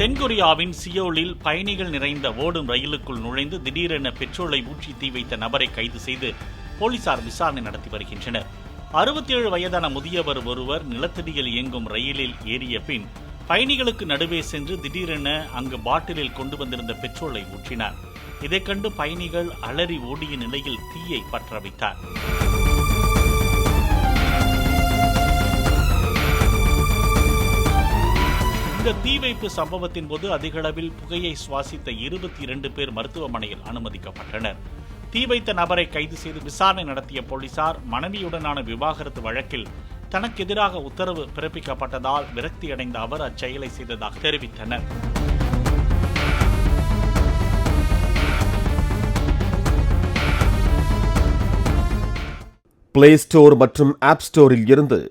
தென்கொரியாவின் சியோலில் பயணிகள் நிறைந்த ஓடும் ரயிலுக்குள் நுழைந்து திடீரென பெட்ரோலை ஊற்றி தீ வைத்த நபரை கைது செய்து போலீசார் விசாரணை நடத்தி வருகின்றனர். அறுபத்தேழு வயதான முதியவர் ஒருவர் நிலத்தடியில் இயங்கும் ரயிலில் ஏறிய பின் பயணிகளுக்கு நடுவே சென்று திடீரென அங்கு பாட்டிலில் கொண்டு வந்திருந்த பெட்ரோலை ஊற்றினார். இதைக் கண்டு பயணிகள் அலறி ஓடிய நிலையில் தீயை பற்ற வைத்தார். இந்த தீ வைப்பு சம்பவத்தின் போது அதிகளவில் புகையை சுவாசித்த இருபத்தி இரண்டு பேர் மருத்துவமனையில் அனுமதிக்கப்பட்டனர். தீ வைத்த நபரை கைது செய்து விசாரணை நடத்திய போலீசார் மனைவியுடனான விவாகரத்து வழக்கில் தனக்கு எதிராக உத்தரவு பிறப்பிக்கப்பட்டதால் விரக்தியடைந்த அவர் அச்செயலை செய்ததாக தெரிவித்தனர். பிளே ஸ்டோர் மற்றும் ஆப் ஸ்டோரில் இருந்து